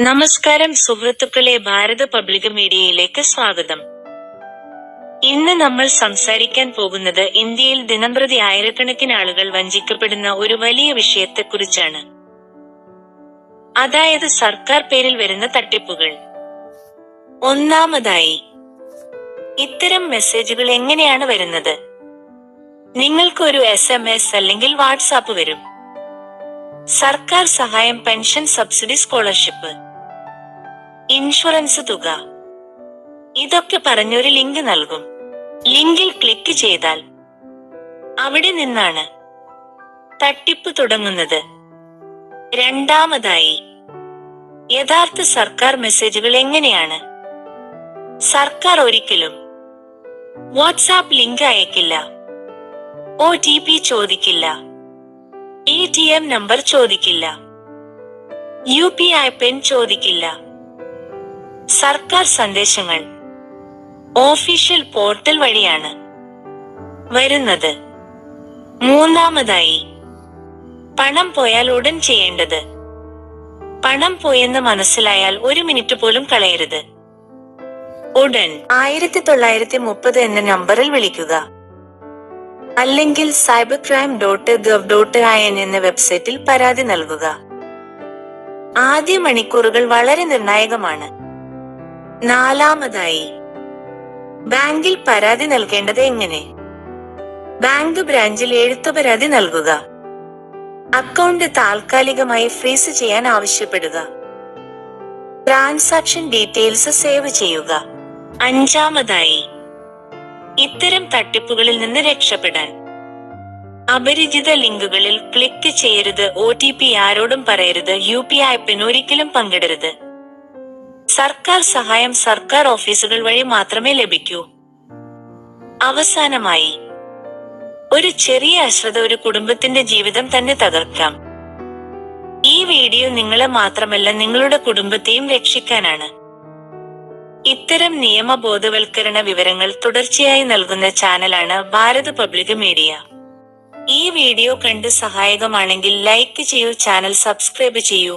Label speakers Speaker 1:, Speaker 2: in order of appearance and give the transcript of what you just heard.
Speaker 1: നമസ്കാരം സുഹൃത്തുക്കളെ ഭാരത പബ്ലിക് മീഡിയയിലേക്ക് സ്വാഗതം. ഇന്ന് നമ്മൾ സംസാരിക്കാൻ പോകുന്നത് ഇന്ത്യയിൽ ദിനംപ്രതി ആയിരക്കണക്കിന് ആളുകൾ വഞ്ചിക്കപ്പെടുന്ന ഒരു വലിയ വിഷയത്തെക്കുറിച്ചാണ്. അതായത് സർക്കാർ പേരിൽ വരുന്ന തട്ടിപ്പുകൾ. ഒന്നാമതായി ഇത്തരം മെസ്സേജുകൾ എങ്ങനെയാണ് വരുന്നത്? നിങ്ങൾക്ക് ഒരു എസ് അല്ലെങ്കിൽ വാട്സാപ്പ് വരും. സർക്കാർ സഹായം പെൻഷൻ സബ്സിഡി സ്കോളർഷിപ്പ്. ഇൻഷുറൻസ് തുക. ഇതൊക്കെ പറഞ്ഞൊരു ലിങ്ക് നൽകും. ലിങ്കിൽ ക്ലിക്ക് ചെയ്താൽ അവിടെ നിന്നാണ് തട്ടിപ്പ് തുടങ്ങുന്നത്. രണ്ടാമതായി യഥാർത്ഥ സർക്കാർ മെസ്സേജുകൾ എങ്ങനെയാണ്? സർക്കാർ ഒരിക്കലും വാട്സാപ്പ് ലിങ്ക് അയക്കില്ല. ഒ ചോദിക്കില്ല. എ ടി എം നമ്പർ ചോദിക്കില്ല. യു പി ഐ പിൻ ചോദിക്കില്ല. സർക്കാർ സന്ദേശങ്ങൾ. ഓഫീഷ്യൽ പോർട്ടൽ വഴിയാണ് വരുന്നത്. മൂന്നാമതായി പണം പോയാൽ ഉടൻ ചെയ്യേണ്ടത്. പണം പോയെന്ന് മനസ്സിലായാൽ ഒരു മിനിറ്റ് പോലും കളയരുത്. ഉടൻ. ആയിരത്തി തൊള്ളായിരത്തി മുപ്പത് എന്ന നമ്പറിൽ വിളിക്കുക. അല്ലെങ്കിൽ cyber crime dot gov dot I N എന്ന വെബ്സൈറ്റിൽ പരാതി നൽകുക. ആദ്യ മണിക്കൂറുകൾ വളരെ നിർണായകമാണ്. നാലാമതായി ബാങ്കിൽ പരാതി നൽകേണ്ടത് എങ്ങനെ? ബാങ്ക് ബ്രാഞ്ചിൽ എഴുത്തു പരാതി നൽകുക. അക്കൗണ്ട് താൽക്കാലികമായി ഫ്രീസ് ചെയ്യാൻ ആവശ്യപ്പെടുക. ട്രാൻസാക്ഷൻ ഡീറ്റെയിൽസ് സേവ് ചെയ്യുക. അഞ്ചാമതായി ഇത്തരം തട്ടിപ്പുകളിൽ നിന്ന് രക്ഷപ്പെടാൻ. അപരിചിത ലിങ്കുകളിൽ ക്ലിക്ക് ചെയ്യരുത്. ഒ ടി പി ആരോടും പറയരുത്. യു പി ഐ പിൻ ഒരിക്കലും പങ്കിടരുത്. സർക്കാർ സഹായം സർക്കാർ ഓഫീസുകൾ വഴി മാത്രമേ ലഭിക്കൂ. അവസാനമായി ഒരു ചെറിയ അശ്രദ്ധ ഒരു കുടുംബത്തിന്റെ ജീവിതം തന്നെ തകർക്കാം. ഈ വീഡിയോ നിങ്ങളെ മാത്രമല്ല നിങ്ങളുടെ കുടുംബത്തെയും രക്ഷിക്കാനാണ്. ഇത്തരം നിയമ ബോധവൽക്കരണ വിവരങ്ങൾ തുടർച്ചയായി നൽകുന്ന ചാനലാണ് ഭാരത് പബ്ലിക് മീഡിയ. ഈ വീഡിയോ കണ്ട് സഹായകമാണെങ്കിൽ ലൈക്ക് ചെയ്യൂ ചാനൽ സബ്സ്ക്രൈബ് ചെയ്യൂ.